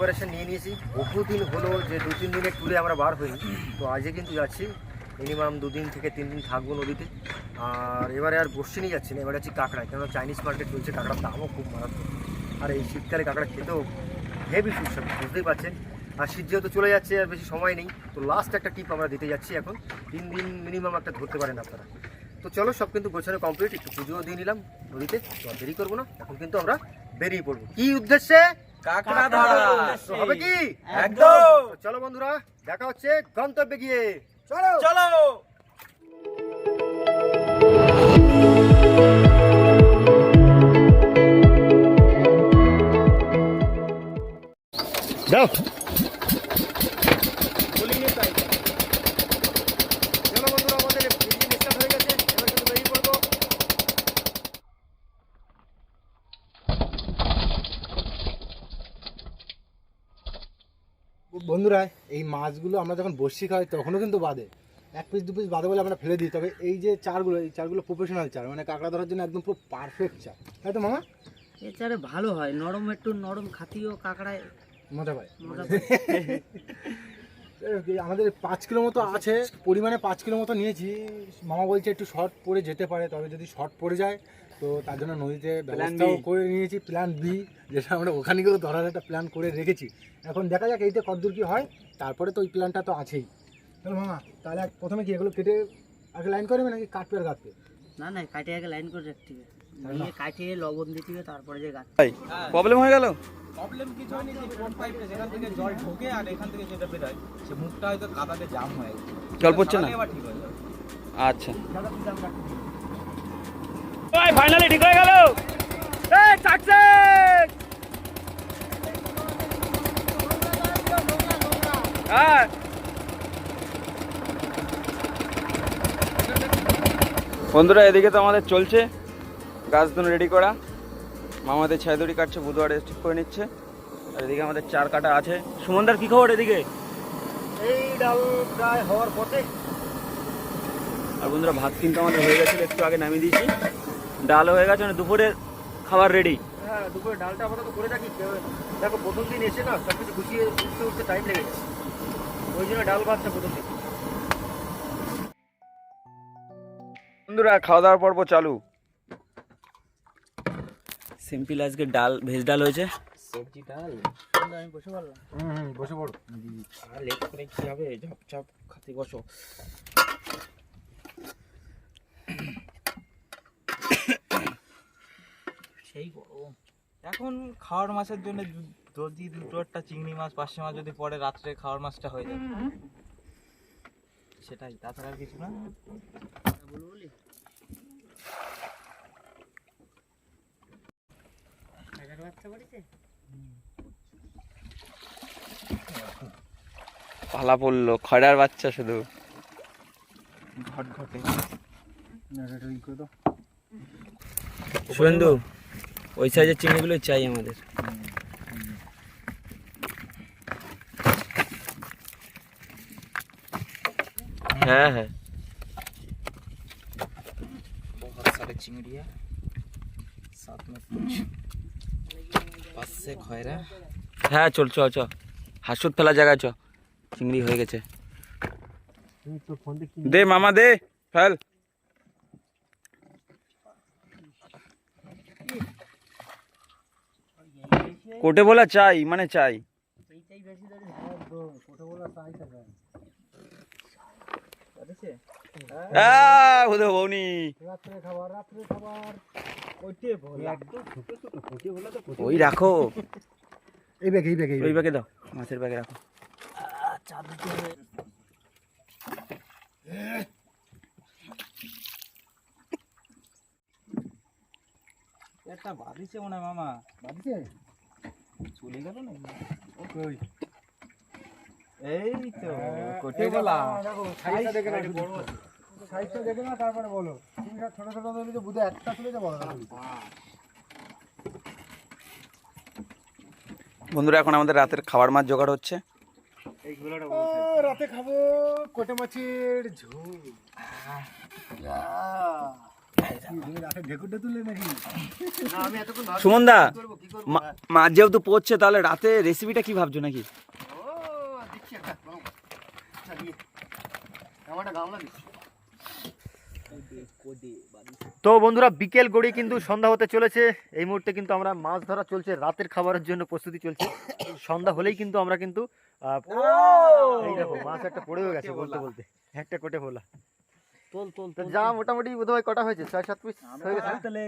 Preparation নিয়ে নিয়েছি। বহুদিন হলো যে দু তিন দিনের ট্যুরে আমরা বার হইনি। তো আজকে কিন্তু যাচ্ছি। মিনিমাম দুদিন থেকে তিন দিন থাকব নদীতে। আর এবারে আর বসছি নিয়ে যাচ্ছি না, এবারে যাচ্ছি কাঁকড়ায়। কেননা চাইনিজ মার্কেট চলছে, কাঁকড়ার দামও খুব মারাত্মক। আর এই শীতকালে কাঁকড়া খেতেও হেভি সুস্বাদু বুঝতেই পারছেন। আর শীত যেহেতু চলে যাচ্ছে আর বেশি সময় নেই, তো লাস্ট একটা টিপ আমরা দিতে যাচ্ছি এখন। তিন দিন মিনিমাম একটা ধরতে পারেন আপনারা। তো চলো, সব কিন্তু গোছানো কমপ্লিট একটু পুজোও দিয়ে নিলাম নদীতে দেরি করব না। এখন কিন্তু আমরা বেরিয়ে পড়ব। কি উদ্দেশ্যে? কাঁকড়া ধরা। হবে কি? একদম। চলো বন্ধুরা দেখা হচ্ছে গন্তব্যে গিয়ে। চলো। চলো। যাও চলো বন্ধুরা আমাদের ইঞ্জিন স্টার্ট হয়ে গেছে এবার কিন্তু বেরিয়ে পড়ব বন্ধুরা এই মাছগুলো আমরা যখন বসি খাই তখনও কিন্তু বাদে। এক পিস দু পিস বাদে বলে আমরা ফেলে দিই। তবে এই যে চারগুলো এই চারগুলো প্রফেশনাল চার। মানে কাঁকড়া ধরার জন্য একদম পুরো পারফেক্ট চার। তাই তো মামা? এই চারে ভালো হয়। নরম একটু নরম খাতিও কাঁকড়ায় মজা পায়। আমাদের পাঁচ কিলো মতো আছে। পরিমাণে পাঁচ কিলো মতো নিয়েছি। মামা বলছে একটু শর্ট পড়ে যেতে পারে। তবে যদি শর্ট পড়ে যায় তো তার জন্য নদীতে ব্যবস্থাও করে নিয়েছি প্ল্যান বি যেটা আমরা ওখানে গিয়েও ধরার একটা প্ল্যান করে রেখেছি। এখন দেখা যাক এইতে কতদূর কী হয় তারপরে তো ওই প্ল্যানটা তো আছেই। তাহলে মামা তাহলে প্রথমে কি এগুলো কেটে আগে লাইন করবে নাকি কাটবে আর কাটবে? না না কাটে আগে লাইন করে রাখতে হবে। নিয়ে কাটিয়ে লবণ দিতে হবে তারপরে যে গাছ প্রবলেম হয়ে গেল? প্রবলেম কিছু হয়নি যে কোন পাইপে যেখান থেকে জল ঢোকে আর এখান থেকে যেটা বেরোয় সে মুখটা হয়তো কাদাতে জাম হয়ে জল পড়ছে না? এবার ঠিক হয়ে যাবে। আচ্ছা। ফাইনালি ঠিক হয়ে গেল। হ্যাঁ। বন্ধুরা এদিকে তো আমাদের চলছে। গাছ দুনো রেডি করা। মামাদের ছাইদড়ি কাটছে বুধবার ঠিক করে নিচ্ছে। আর এদিকে আমাদের চার কাটা আছে। সুমনদার কি খবর এদিকে? এই ডাল প্রায় হওয়ার পথে। আর বন্ধুরা ভাত কিন্তু আমাদের হয়ে গেছিল একটু আগে নামিয়ে দিয়েছি। ডাল হয়ে গেছে মানে দুপুরের খাবার রেডি হ্যাঁ দুপুরে ডালটা আপাতত করে রাখি দেখো প্রথম দিন এসে না সব কিছু গুছিয়ে উঠতে উঠতে টাইম লেগে ওই জন্য ডাল ভাতটা প্রথম দিন। বন্ধুরা খাওয়া দাওয়ার পর্ব চালু। সিম্পল আজকে ডাল ভেজ ডাল হয়েছে। সবজি ডাল? আমি বসে পারলাম হুম হুম বসে পড়ো। আর লেট করে কি হবে? ঝপ ঝপ খাতে বসো। সেই গরম এখন খাওয়ার মাছের জন্য যদি দুটো একটা চিংড়ি মাছ পার্শে মাছ যদি পরে রাত্রে খাওয়ার মাছটা হয়ে যায়। সেটাই তাছাড়া আর কিছু না। বলব বলি হাজার বাচ্চা পড়েছে পালা পড়ল খয়রার বাচ্চা শুধু। ঘট ঘটে শুভেন্দু ওই সাইজের চিংড়িগুলো চাই আমাদের। হ্যাঁ হ্যাঁ। হ্যাঁ চল চ চ। হাসুর ফেলা জায়গা চ। চিংড়ি হয়ে গেছে। দে মামা দে ফেল। কোটে বলা চাই মানে চাই। এইটাই বেশি ধরে আহ, বোধ বৌনি। রাত্রে খাবার রাত্রে খাবার। ওই রাখো। এই ব্যাগ এই ব্যাগ ওই ব্যাগে। দাও মাছের ব্যাগে রাখো। একটা মনে হয় মামা। চলে গেল না? কই? এই তো কোটে বলা সাইজটা দেখে না তারপরে বলো। চিংড়িটা ছোট ছোট ধরলে যে বুধে একটা তুলে যে বড় বন্ধুরা এখন আমাদের রাতের খাবার মাছ জোগাড় হচ্ছে। রাতে খাব কোটে মাছের ঝোল। সুমন দা। মাছ যেহেতু পড়ছে তাহলে রাতে রেসিপিটা কি ভাবছ নাকি। তো বন্ধুরা বিকেল গড়ি কিন্তু সন্ধ্যা হতে চলেছে। এই মুহূর্তে কিন্তু আমরা মাছ ধরা চলছে রাতের খাবারের জন্য প্রস্তুতি চলছে। সন্ধ্যা হলেই কিন্তু আমরা কিন্তু আহ, এই দেখো মাছ একটা পড়েও গেছে বলতে বলতে। একটা কোটে ভোলা তোল তোল যা মোটামুটি বোধহয় কটা হয়েছে? ছয় সাত পিস হয়ে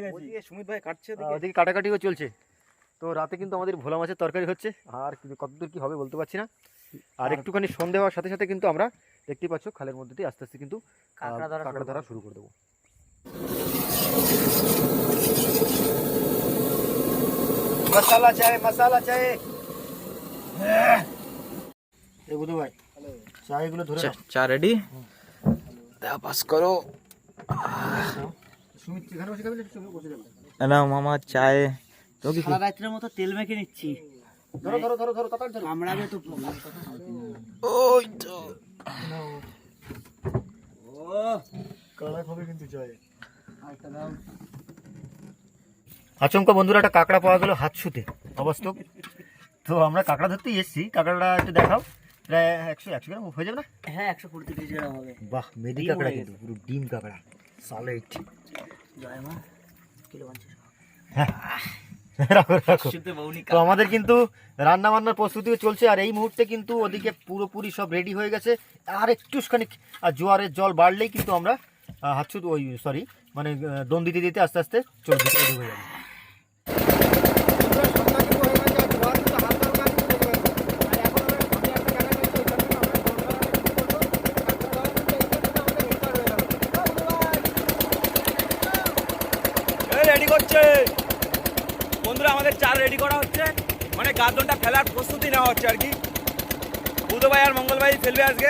গেছে? সুমিত ভাই কাটছে ওদিকে কাটাকাটিও চলছে। তো রাতে কিন্তু আমাদের ভোলা মাছের তরকারি হচ্ছে। আর কতদূর কি হবে বলতে পারছি না। আর একটুখানি সন্ধে হওয়ার সাথে সাথে কিন্তু আমরা দেখতেই পাচ্ছ খালের মধ্যে দিয়ে আস্তে আস্তে কিন্তু কাঁকড়া ধরা শুরু করে দেবো। মশালা চাই মশালা চাই এই বুধু ভাই ধরে চা রেডি পাস করো না? মামা চায়ে। তো কি? সারা রাত্রের মতো তেল মেখে নিচ্ছি। ধরো ধরো ধরো ধরো তাড়াতাড়ি ধরো কামড়াবে তো ওই তো কালা খাবে। কিন্তু চাই আচমকা বন্ধুরা একটা কাঁকড়া পাওয়া গেল হাত ছুতে। অবাস্তব তো আমরা কাঁকড়া ধরতেই এসেছি। কাঁকড়াটা একটু দেখাও। প্রায় একশো একশো গ্রাম হয়ে যাবে না? হ্যাঁ একশো কুড়ি তিরিশ গ্রাম হবে। বাহ মেদি কাঁকড়া কিন্তু পুরো ডিম কাঁকড়া সালেট জয় মা কিলো পঞ্চাশ রাখো রাখো। শুতে বউনি তো আমাদের কিন্তু রান্না বান্নার প্রস্তুতিও চলছে আর এই মুহূর্তে কিন্তু ওদিকে পুরোপুরি সব রেডি হয়ে গেছে। আর একটুখানি আর জোয়ারের জল বাড়লেই কিন্তু আমরা আহ, হাত শুধু ওই সরি মানে দম দিতে দিতে আস্তে আস্তে চলে দিতে রেডি হয়ে যাবে রেডি করছে বন্ধুরা আমাদের চাল রেডি করা হচ্ছে। মানে গাজনটা ফেলার প্রস্তুতি নেওয়া হচ্ছে আর কি। বুধ ভাই আর মঙ্গল ফেলবে আজকে।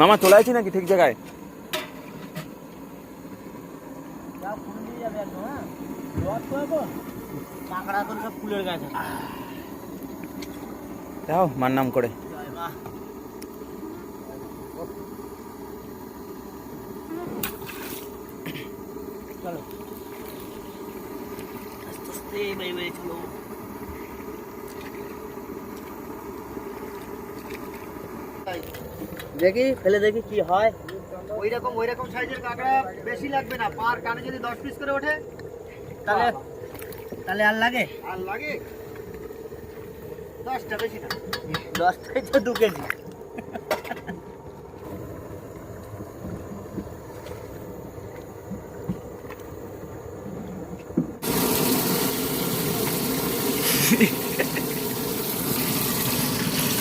মামা চলে আছি নাকি ঠিক জায়গায়? দাও মার নাম করে। চলো। আস্তে বাই দেখি ফেলে দেখি কি হয়। ওই রকম ওই রকম সাইজের কাঁকড়া বেশি লাগবে না। পার কানে যদি দশ পিস করে ওঠে তাহলে তাহলে আর লাগে? আর লাগে? দশটা বেশি না। দশটাই তো দু কেজি।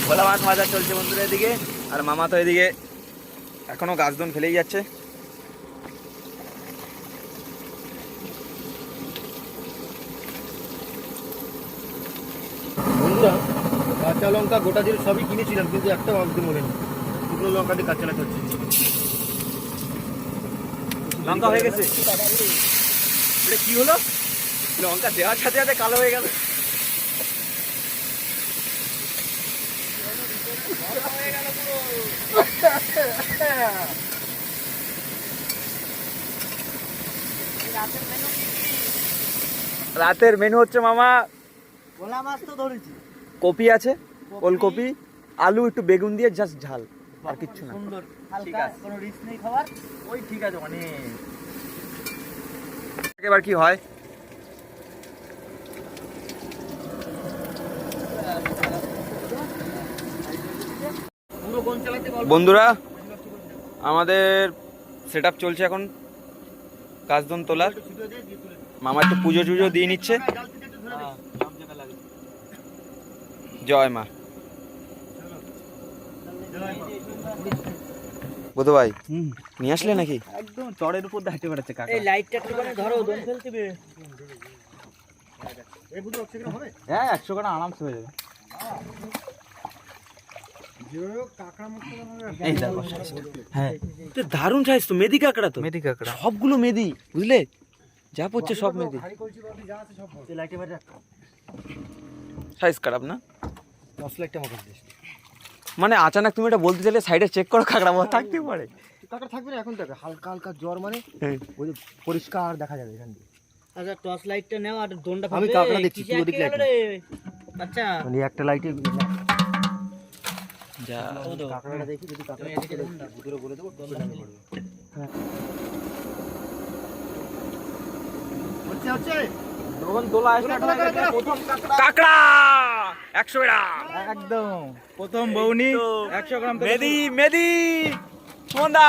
ভোলা মাছ ভাজা চলছে বন্ধুরা এদিকে আর মামা তো এদিকে এখনও গাছদন ফেলেই যাচ্ছে। বন্ধুরা কাঁচা লঙ্কা গোটা জিরে সবই কিনেছিলাম কিন্তু একটা অবধি মনে নেই। শুকনো লঙ্কা দিয়ে কাঁচা লঙ্কা হচ্ছে। লঙ্কা হয়ে গেছে? এটা কি হলো? লঙ্কা দেওয়ার সাথে সাথে কালো হয়ে গেল। রাতের মেনু হচ্ছে মামা ভোলা মাছ তো ধরেছি। কপি আছে ওলকপি আলু একটু বেগুন দিয়ে জাস্ট ঝাল আর কিচ্ছু না। সুন্দর। হালকা কোনো রিস্ক নেই খাবার ওই ঠিক আছে অনেক এবার কি হয় পুরো কোন চালাতে বল বন্ধুরা আমাদের সেট চলছে এখন কাজদন তোলার। মামা একটু পুজো টুজো দিয়ে নিচ্ছে। জয় মা। বুধ ভাই নিয়ে আসলে নাকি? একদম চড়ের উপর হাঁটে বেড়াচ্ছে কাকা। এই লাইটটা একটুখানি ধরো দম ফেলতে বে এই বুঝো অক্সিজেন হবে? হ্যাঁ একশো গ্রাম আরামসে হয়ে যাবে। হ্যাঁ। দারুণ সাইজ তো মেদি কাঁকড়া তো। মেথি কাঁকড়া। সবগুলো মেদি বুঝলে? যা পড়ছে সব মেদি। লাইটে সাইজ খারাপ না? মানে আচানক তুমি এটা বলতে চাইলে সাইডে চেক করো কাঁকড়া থাকতে পারে। কাঁকড়া থাকবে না এখন দেখো হালকা হালকা জ্বর মানে হ্যাঁ। ওই যে পরিষ্কার দেখা যাবে এখান দিয়ে। আচ্ছা টর্চ লাইটটা নাও আর দোনটা আমি। কাঁকড়া দেখছি, তুই ওদিকে। রে? আচ্ছা। মানে একটা লাইটে যা ও কাঁকড়াটা দেখি যদি কাঁকড়া। ভিতরে বলে দেবো। হচ্ছে হচ্ছে। একশো গ্রাম। একদম। প্রথম বৌনি একশো গ্রাম মেদি মেদি। সুমনদা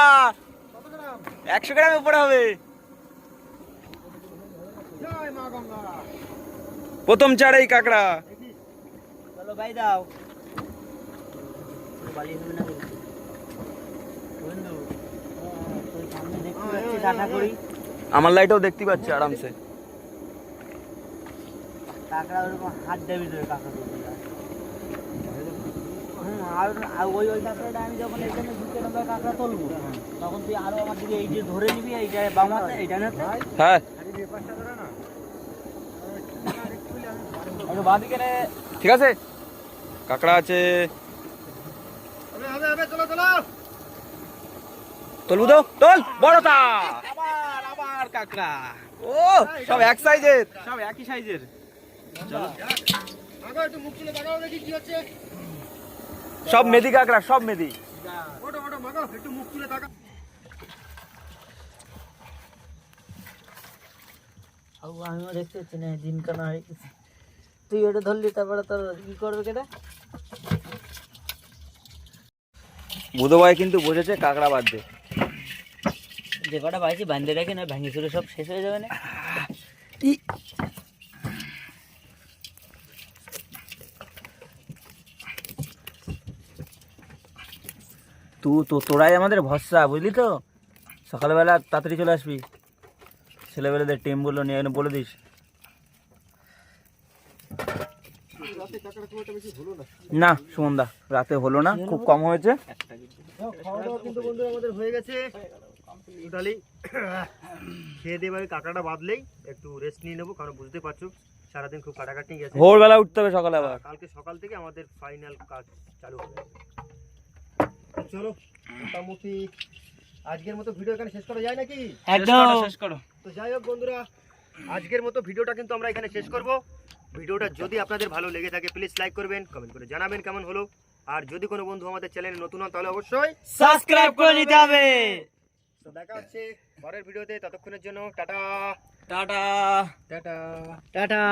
একশো গ্রামের উপরে হবে। জয় মা গঙ্গা। প্রথম চারেই কাকড়া। চলো ভাই দাও বালি হবে না কিন্তু। বন্ধু আহ, তোর সামনে দেখতে পাচ্ছি টাটা করি আমার লাইটও দেখতে পাচ্ছি আরামসে। কাঁকড়া হাত আর ওই কাঁকড়া তুলবো তখন তুই আমার দিকে এই যে ধরে নিবি এইটা হ্যাঁ। ঠিক আছে? কাকড়া আছে হবে হবে হবে চলো চলো তুলবু তো তোল বড়টা। আবার আবার কাঁকড়া ও সব এক সাইজের সব একই সাইজের আগো একটু মুখ তুলে তাকাও দেখি কি হচ্ছে। সব মেদি কাকড়া সব মেদি। ওটো ওটো মাগো একটু মুখ তুলে আমিও দেখতে পাচ্ছি না দিন কানা হয়ে গেছে। তুই ওটা ধরলি তারপরে তোর কি করবে কেটা? বুধবাই কিন্তু বুঝেছে কাঁকড়া বাদ দে যে কটা পাইছি বান্ধে রাখি না ভেঙে চুরে সব শেষ হয়ে যাবে না। তু তো তোরাই আমাদের ভরসা বুঝলি তো? সকালবেলা তাড়াতাড়ি চলে আসবি। ছেলেবেলাদের টিমগুলো নিয়ে এনে বলে দিস। না সুমনদা রাতে হলো না খুব কম হয়েছে। খাওয়া দাওয়া কিন্তু বন্ধু আমাদের হয়ে গেছে। টোটালি খেয়ে দিয়ে এবারে কাঁকড়াটা বাদলেই একটু রেস্ট নিয়ে নেব কারণ বুঝতে পারছ সারাদিন খুব কাটাকাটি গেছে। ভোরবেলা উঠতে হবে সকালে আবার। কালকে সকাল থেকে আমাদের ফাইনাল কাজ চালু হবে। চলো মোটামুটি আজকের মতো ভিডিও এখানে শেষ করা যায় নাকি? একদম। শেষ করো তো যাই হোক বন্ধুরা আজকের মতো ভিডিওটা কিন্তু আমরা এখানে শেষ করব। ভিডিওটা যদি আপনাদের ভালো লেগে থাকে প্লিজ লাইক করবেন কমেন্ট করে জানাবেন কেমন হলো। আর যদি কোনো বন্ধু আমাদের চ্যানেলে নতুন হন তাহলে অবশ্যই সাবস্ক্রাইব করে নিতে হবে। তো দেখা হচ্ছে পরের ভিডিওতে ততক্ষণের জন্য tata. Tata. Tata. Tata.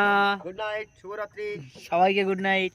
Good night শুভরাত্রি। সবাইকে গুড নাইট